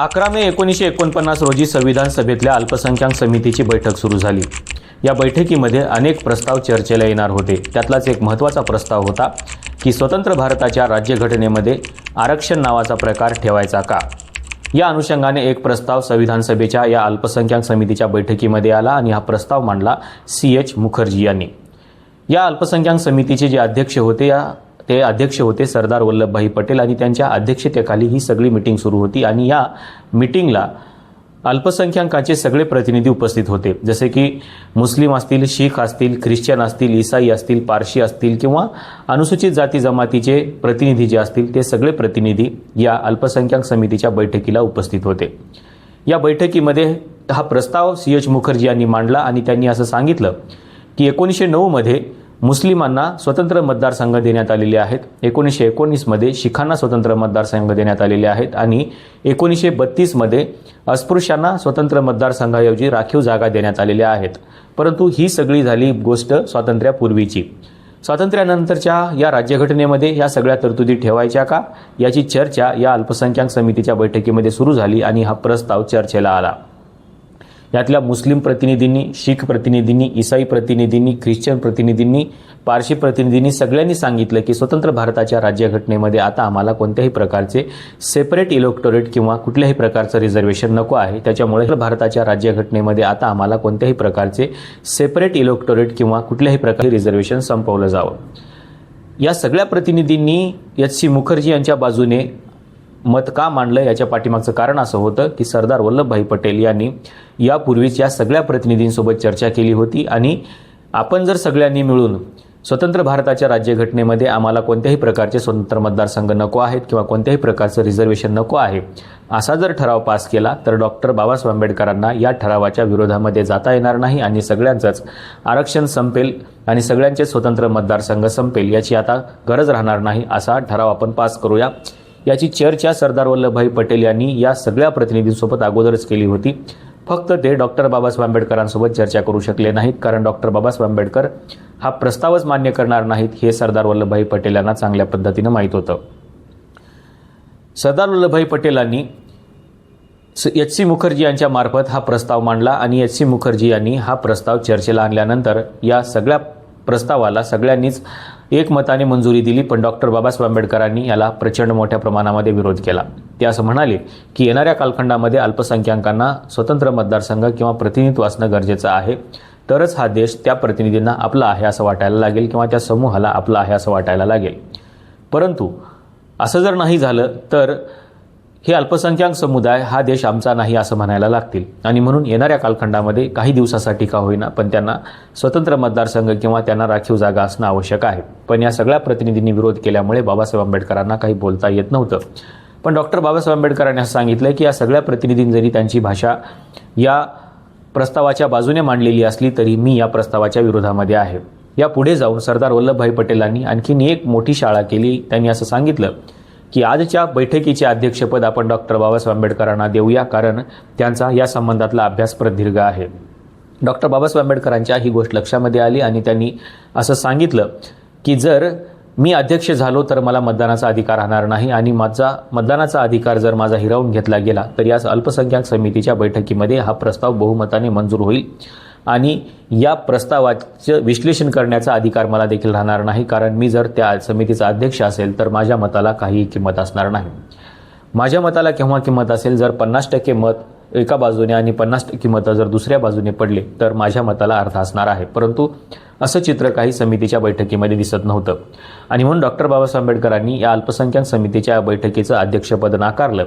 अकरा मे एकोणीसशे एकोणपन्नास रोजी संविधान सभेतल्या अल्पसंख्याक समितीची बैठक सुरू झाली. या बैठकीमध्ये अनेक प्रस्ताव चर्चेला येणार होते. त्यातलाच एक महत्त्वाचा प्रस्ताव होता की स्वतंत्र भारताच्या राज्यघटनेमध्ये आरक्षण नावाचा प्रकार ठेवायचा का? या अनुषंगाने एक प्रस्ताव संविधान सभेच्या या अल्पसंख्याक समितीच्या बैठकीमध्ये आला आणि हा प्रस्ताव मांडला सी एच मुखर्जी यांनी. या अल्पसंख्याक समितीचे जे अध्यक्ष होते या ते अध्यक्ष होते सरदार वल्लभभाई पटेल आणि त्यांच्या अध्यक्षतेखाली ही सगळी मिटिंग सुरू होती आणि या मिटिंगला अल्पसंख्याकांचे सगळे प्रतिनिधी उपस्थित होते. जसे की मुस्लिम असतील शीख असतील ख्रिश्चन असतील इसाई असतील पारशी असतील किंवा अनुसूचित जाती जमातीचे प्रतिनिधी जे असतील ते सगळे प्रतिनिधी या अल्पसंख्याक समितीच्या बैठकीला उपस्थित होते. या बैठकीमध्ये हा प्रस्ताव सी एच मुखर्जी यांनी मांडला आणि त्यांनी असं सांगितलं की एकोणीसशे नऊमध्ये मुस्लिमांना स्वतंत्र मतदारसंघ देण्यात आलेले आहेत. एकोणीसशे एकोणीसमध्ये शिखांना स्वतंत्र मतदारसंघ देण्यात आलेले आहेत आणि एकोणीसशे बत्तीसमध्ये अस्पृश्यांना स्वतंत्र मतदारसंघाऐवजी राखीव जागा देण्यात आलेल्या आहेत. परंतु ही सगळी झाली गोष्ट स्वातंत्र्यापूर्वीची. स्वातंत्र्यानंतरच्या या राज्यघटनेमध्ये या सगळ्या तरतुदी ठेवायच्या का? याची चर्चा या अल्पसंख्याक समितीच्या बैठकीमध्ये सुरू झाली आणि हा प्रस्ताव चर्चेला आला. यातल्या मुस्लिम प्रतिनिधींनी शीख प्रतिनिधींनी इसाई प्रतिनिधींनी ख्रिश्चन प्रतिनिधींनी पारशी प्रतिनिधींनी सगळ्यांनी सांगितलं की स्वतंत्र भारताच्या राज्यघटनेमध्ये आता आम्हाला कोणत्याही प्रकारचे सेपरेट इलेक्टोरेट किंवा कुठल्याही प्रकारचं रिझर्वेशन नको आहे. त्याच्यामुळे भारताच्या राज्यघटनेमध्ये आता आम्हाला कोणत्याही प्रकारचे सेपरेट इलेक्टोरेट किंवा कुठल्याही प्रकारचे रिझर्वेशन संपवलं जावं. या सगळ्या प्रतिनिधींनी एच सी मुखर्जी यांच्या बाजूने मत का मांडलं याच्या पाठीमागचं कारण असं होतं की सरदार वल्लभभाई पटेल यांनी यापूर्वीच या सगळ्या प्रतिनिधींसोबत चर्चा केली होती आणि आपण जर सगळ्यांनी मिळून स्वतंत्र भारताच्या राज्यघटनेमध्ये आम्हाला कोणत्याही प्रकारचे स्वतंत्र मतदारसंघ नको आहेत किंवा कोणत्याही प्रकारचं रिझर्वेशन नको आहे असा जर ठराव पास केला तर डॉक्टर बाबासाहेब आंबेडकरांना या ठरावाच्या विरोधामध्ये जाता येणार नाही आणि सगळ्यांचंच आरक्षण संपेल आणि सगळ्यांचे स्वतंत्र मतदारसंघ संपेल याची आता गरज राहणार नाही असा ठराव आपण पास करूया. याची चर्चा सरदार वल्लभभाई पटेल यांनी या सगळ्या प्रतिनिधींसोबत अगोदरच केली होती. फक्त ते डॉक्टर बाबासाहेब आंबेडकरांसोबत चर्चा करू शकले नाहीत कारण डॉक्टर बाबासाहेब आंबेडकर हा प्रस्तावच मान्य करणार नाहीत हे सरदार वल्लभभाई पटेल यांना चांगल्या पद्धतीनं माहीत होतं. सरदार वल्लभभाई पटेलांनी एच सी मुखर्जी यांच्या मार्फत हा प्रस्ताव मांडला आणि एच सी मुखर्जी यांनी हा प्रस्ताव चर्चेला आणल्यानंतर या सगळ्या प्रस्तावाला सगळ्यांनीच एकमताने मंजुरी दिली पण डॉक्टर बाबासाहेब आंबेडकरांनी याला प्रचंड मोठ्या प्रमाणामध्ये विरोध केला. ते असं म्हणाले की येणाऱ्या कालखंडामध्ये अल्पसंख्याकांना स्वतंत्र मतदारसंघ किंवा प्रतिनिधित्व असणं गरजेचं आहे. तरच हा देश त्या प्रतिनिधींना आपला आहे असं वाटायला लागेल किंवा त्या समूहाला आपला आहे असं वाटायला लागेल. परंतु असं जर नाही झालं तर हे अल्पसंख्याक समुदाय हा देश आमचा नाही असं म्हणायला लागतील. आणि म्हणून येणाऱ्या कालखंडामध्ये काही दिवसासाठी का होईना पण त्यांना स्वतंत्र मतदारसंघ किंवा त्यांना राखीव जागा असणं आवश्यक आहे. पण या सगळ्या प्रतिनिधींनी विरोध केल्यामुळे बाबासाहेब आंबेडकरांना काही बोलता येत नव्हतं. पण डॉक्टर बाबासाहेब आंबेडकरांनी असं सांगितलं की या सगळ्या प्रतिनिधींनी जरी त्यांची भाषा या प्रस्तावाच्या बाजूने मांडलेली असली तरी मी या प्रस्तावाच्या विरोधामध्ये आहे. या पुढे जाऊन सरदार वल्लभभाई पटेलांनी आणखीन एक मोठी शाळा केली त्यांनी असं सांगितलं. की आजच्या बैठकीचे अध्यक्षपद आपण डॉक्टर बाबासाहेब आंबेडकरांना देऊया कारण त्यांचा या संबंधातला अभ्यास प्रदीर्घ आहे. डॉक्टर बाबासाहेब आंबेडकरांच्या ही गोष्ट लक्षामध्ये आली आणि त्यांनी असं सांगितलं की जर मी अध्यक्ष झालो तर मला मतदानाचा अधिकार राहणार नाही आणि माझा मतदानाचा अधिकार जर माझा हिरावून घेतला गेला तर या अल्पसंख्याक समितीच्या बैठकीमध्ये हा प्रस्ताव बहुमताने मंजूर होईल. आणि या प्रस्तावाचं विश्लेषण करण्याचा अधिकार मला देखील राहणार नाही कारण मी जर त्या समितीचा अध्यक्ष असेल तर माझ्या मताला काहीही किंमत असणार नाही. माझ्या मताला केव्हा किंमत असेल? जर पन्नास टक्के मत एका बाजूने आणि पन्नास टक्के मतं जर दुसऱ्या बाजूने पडले तर माझ्या मताला अर्थ असणार आहे. परंतु असं चित्र काही समितीच्या बैठकीमध्ये दिसत नव्हतं. आणि म्हणून डॉक्टर बाबासाहेब आंबेडकरांनी या अल्पसंख्याक समितीच्या बैठकीचं अध्यक्षपद नाकारलं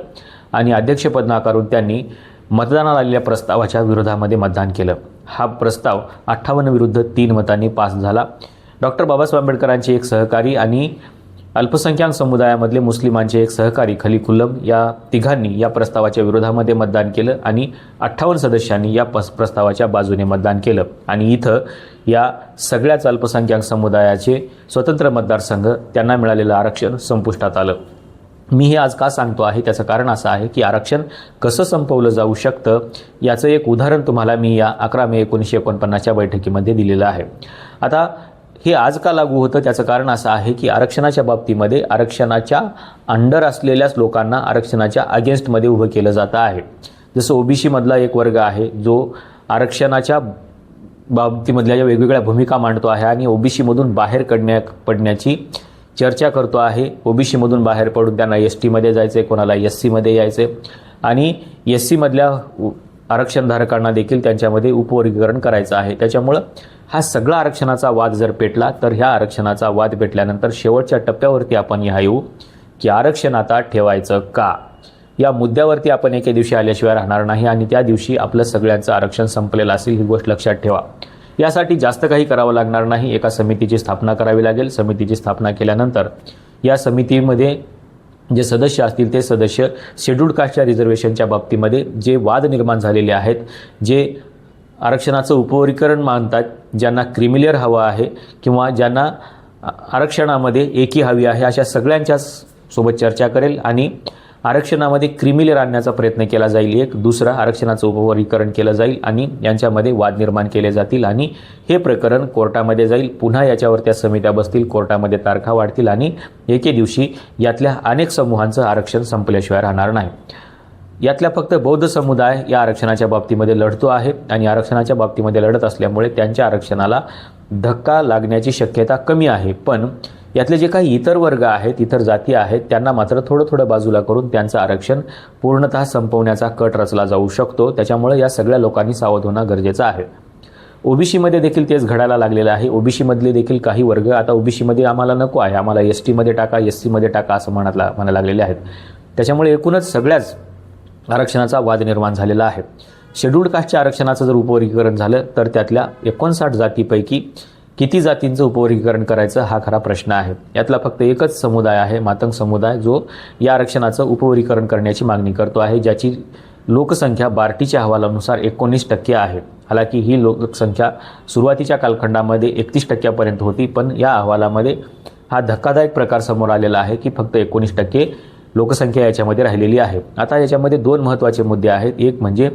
आणि अध्यक्षपद नाकारून त्यांनी मतदानाला आलेल्या प्रस्तावाच्या विरोधामध्ये मतदान केलं. हा प्रस्ताव अठ्ठावन्न विरुद्ध तीन मतांनी पास झाला. डॉक्टर बाबासाहेब आंबेडकरांचे एक सहकारी आणि अल्पसंख्याक समुदायामधले मुस्लिमांचे एक सहकारी खलीकुल्लम या तिघांनी या प्रस्तावाच्या विरोधामध्ये मतदान केलं आणि अठ्ठावन्न सदस्यांनी या पस प्रस्तावाच्या बाजूने मतदान केलं. आणि इथं या सगळ्याच अल्पसंख्याक समुदायाचे स्वतंत्र मतदारसंघ त्यांना मिळालेलं आरक्षण संपुष्टात आलं. मी हे आज का सांगतो आहे? त्याचं कारण असं आहे की आरक्षण कसं संपवलं जाऊ शकतं याचं एक उदाहरण तुम्हाला मी या अकरा मे एकोणीसशे एकोणपन्नासच्या बैठकीमध्ये दिलेलं आहे. आता हे आज का लागू होतं? त्याचं कारण असं आहे की आरक्षणाच्या बाबतीमध्ये आरक्षणाच्या अंडर असलेल्याच लोकांना आरक्षणाच्या अगेन्स्टमध्ये उभं केलं जातं आहे. जसं ओबीसीमधला एक वर्ग आहे जो आरक्षणाच्या बाबतीमधल्या ज्या वेगवेगळ्या भूमिका मांडतो आहे आणि ओबीसीमधून बाहेर काढण्या पडण्याची चर्चा करतो आहे. ओबीसीमधून बाहेर पडून त्यांना एस टीमध्ये जायचं आहे कोणाला एस सीमध्ये यायचं आहे आणि एस सीमधल्या आरक्षणधारकांना देखील त्यांच्यामध्ये उपवर्गीकरण करायचं आहे. त्याच्यामुळं हा सगळा आरक्षणाचा वाद जर पेटला तर ह्या आरक्षणाचा वाद पेटल्यानंतर शेवटच्या टप्प्यावरती आपण ह्या येऊ की आरक्षण आता ठेवायचं का? या मुद्द्यावरती आपण एके दिवशी आल्याशिवाय राहणार नाही आणि त्या दिवशी आपलं सगळ्यांचं आरक्षण संपलेलं असेल ही गोष्ट लक्षात ठेवा. यासाठी जास्त काही करावं लागणार नाही. एका समितीची स्थापना करावी लागेल. समितीची स्थापना केल्यानंतर या समितीमध्ये जे सदस्य असतील ते सदस्य शेड्यूल्ड कास्टच्या रिझर्वेशनच्या बाबतीमध्ये जे वाद निर्माण झालेले आहेत जे आरक्षणाचं उपवर्गीकरण मानतात ज्यांना क्रिमिलियर हवं आहे किंवा ज्यांना आरक्षणामध्ये एकी हवी आहे अशा सगळ्यांच्या सोबत चर्चा करेल आणि आरक्षणामध्ये क्रिमिलियर आणण्याचा प्रयत्न केला जाईल. एक दुसरा आरक्षणाचं उपवर्गीकरण केलं जाईल आणि यांच्यामध्ये वाद निर्माण केले जातील आणि हे प्रकरण कोर्टामध्ये जाईल. पुन्हा याच्यावर त्या समित्या बसतील कोर्टामध्ये तारखा वाढतील आणि एके दिवशी यातल्या अनेक समूहांचं आरक्षण संपल्याशिवाय राहणार नाही. यातल्या फक्त बौद्ध समुदाय या आरक्षणाच्या बाबतीमध्ये लढतो आहे आणि आरक्षणाच्या बाबतीमध्ये लढत असल्यामुळे त्यांच्या आरक्षणाला धक्का लागण्याची शक्यता कमी आहे. पण यातले जे काही इतर वर्ग आहेत इतर जाती आहेत त्यांना मात्र थोडं थोडं बाजूला करून त्यांचं आरक्षण पूर्णतः संपवण्याचा कट रचला जाऊ शकतो. त्याच्यामुळे या सगळ्या लोकांनी सावध होणं गरजेचं आहे. ओबीसीमध्ये देखील तेच घडायला लागलेलं आहे. ओबीसीमधले देखील काही वर्ग आता ओबीसीमध्ये आम्हाला नको आहे. आम्हाला एस टीमध्ये टाका एस सीमध्ये टाका असं म्हणायला म्हणायला लागलेले आहेत. त्याच्यामुळे एकूणच सगळ्याच आरक्षणाचा वाद निर्माण झालेला आहे. शेड्यूल्ड कास्टच्या आरक्षणाचं जर उपवर्गीकरण झालं तर त्यातल्या एकोणसाठ जातीपैकी किती जातींचं उपवर्गीकरण करायचं हा खरा प्रश्न आहे. यातला फक्त एकच समुदाय आहे मातंग समुदाय जो या आरक्षणाचं उपवर्गीकरण करण्याची मागणी करतो आहे ज्याची लोकसंख्या बार्टीच्या अहवालानुसार एकोणीस टक्के आहे. हालाकी ही लोकसंख्या सुरुवातीच्या कालखंडामध्ये एकतीस टक्क्यापर्यंत होती पण या अहवालामध्ये हा धक्कादायक प्रकार समोर आलेला आहे की फक्त एकोणीस टक्के लोकसंख्या याच्यामध्ये राहिलेली आहे. आता याच्यामध्ये दोन महत्त्वाचे मुद्दे आहेत. एक म्हणजे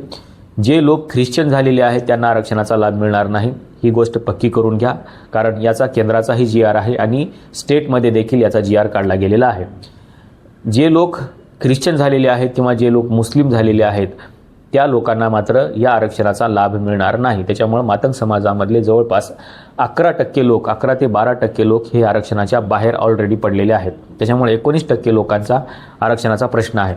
जे लोक ख्रिश्चन झालेले आहेत त्यांना आरक्षणाचा लाभ मिळणार नाही. ही गोष्ट पक्की करून घ्या कारण याचा केंद्राचाही जी आर आहे आणि स्टेटमध्ये देखील याचा जी आर काढला गेलेला आहे. जे लोक ख्रिश्चन झालेले आहेत किंवा जे लोक मुस्लिम झालेले आहेत त्या लोकांना मात्र या आरक्षणाचा लाभ मिळणार नाही. त्याच्यामुळं मातंग समाजामधले जवळपास अकरा टक्के लोक अकरा ते बारा टक्के लोक हे आरक्षणाच्या बाहेर ऑलरेडी पडलेले आहेत. त्याच्यामुळे एकोणीस टक्के लोकांचा आरक्षणाचा प्रश्न आहे.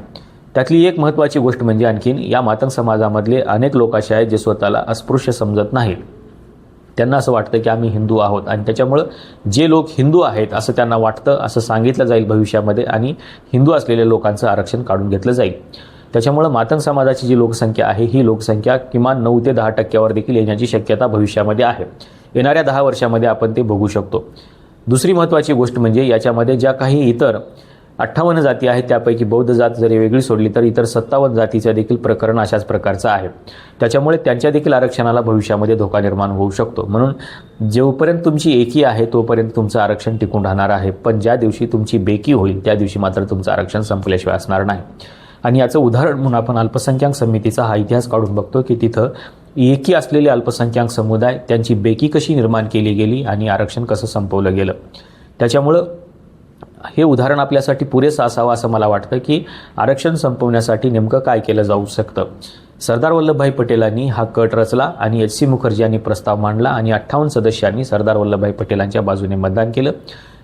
त्यातली एक महत्त्वाची गोष्ट म्हणजे आणखीन या मातंग समाजामधले अनेक लोक असे आहेत जे स्वतःला अस्पृश्य समजत नाहीत. त्यांना असं वाटतं की आम्ही हिंदू आहोत आणि त्याच्यामुळं जे लोक हिंदू आहेत असं त्यांना वाटतं असं सांगितलं जाईल भविष्यामध्ये आणि हिंदू असलेल्या लोकांचं आरक्षण काढून घेतलं जाईल. त्याच्यामुळं मातंग समाजाची जी लोकसंख्या आहे ही लोकसंख्या किमान नऊ ते दहा टक्क्यावर देखील येण्याची शक्यता भविष्यामध्ये आहे. येणाऱ्या दहा वर्षामध्ये आपण ते बघू शकतो. दुसरी महत्त्वाची गोष्ट म्हणजे याच्यामध्ये ज्या काही इतर अठ्ठावन्न जाती आहेत त्यापैकी बौद्ध जात जरी वेगळी सोडली तर इतर सत्तावन्न जातीचं देखील प्रकरण अशाच प्रकारचं आहे. त्याच्यामुळे त्यांच्या देखील आरक्षणाला भविष्यामध्ये धोका निर्माण होऊ शकतो. म्हणून जोपर्यंत तुमची एकी आहे तोपर्यंत तुमचं आरक्षण टिकून राहणार आहे. पण ज्या दिवशी तुमची बेकी होईल त्या दिवशी मात्र तुमचं आरक्षण संपल्याशिवाय असणार नाही. आणि याचं उदाहरण म्हणून आपण अल्पसंख्याक समितीचा हा इतिहास काढून बघतो की तिथं एकी असलेले अल्पसंख्याक समुदाय त्यांची बेकी कशी निर्माण केली गेली आणि आरक्षण कसं संपवलं गेलं. त्याच्यामुळं हे उदाहरण आपल्यासाठी पुरेसं असावं असं मला वाटतं की आरक्षण संपवण्यासाठी नेमकं काय केलं जाऊ शकतं. सरदार वल्लभभाई पटेलांनी हा कट रचला आणि एच सी मुखर्जी यांनी प्रस्ताव मांडला आणि अठ्ठावन्न सदस्यांनी सरदार वल्लभभाई पटेलांच्या बाजूने मतदान केलं.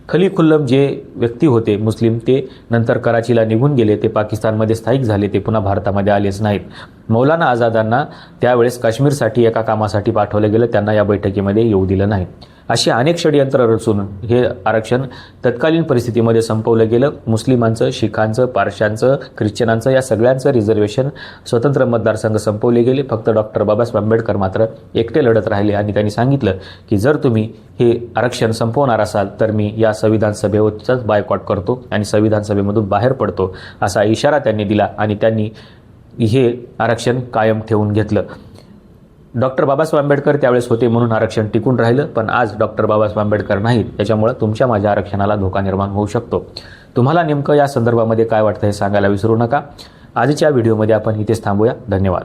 खली खुल्लम जे व्यक्ती होते मुस्लिम ते नंतर कराचीला निघून गेले ते पाकिस्तानमध्ये स्थायिक झाले ते पुन्हा भारतामध्ये आलेच नाहीत. मौलाना आझादांना त्यावेळेस काश्मीरसाठी एका कामासाठी पाठवलं गेलं. त्यांना या बैठकीमध्ये येऊ दिलं नाही. अशी अनेक षडयंत्र रचून हे आरक्षण तत्कालीन परिस्थितीमध्ये संपवलं गेलं. मुस्लिमांचं शिखांचं पारशांचं ख्रिश्चनांचं या सगळ्यांचं रिझर्वेशन स्वतंत्र मतदारसंघ संपवले गेले. फक्त डॉक्टर बाबासाहेब आंबेडकर मात्र एकटे लढत राहिले आणि त्यांनी सांगितलं की जर तुम्ही हे आरक्षण संपवणार असाल तर मी या संविधान सभेवरचाच बायकॉट करतो आणि संविधान सभेमधून बाहेर पडतो असा इशारा त्यांनी दिला आणि त्यांनी हे आरक्षण कायम ठेवून घेतलं. डॉक्टर बाबासाहेब आंबेडकर त्यावेळेस होते म्हणून आरक्षण टिकून राहिलं पण आज डॉक्टर बाबासाहेब आंबेडकर नाहीत त्याच्यामुळे तुमच्या माझ्या आरक्षणाला धोका निर्माण होऊ शकतो. तुम्हाला नेमकं या संदर्भामध्ये काय वाटतं हे सांगायला विसरू नका. आजच्या व्हिडिओमध्ये आपण इथेच थांबूया. धन्यवाद.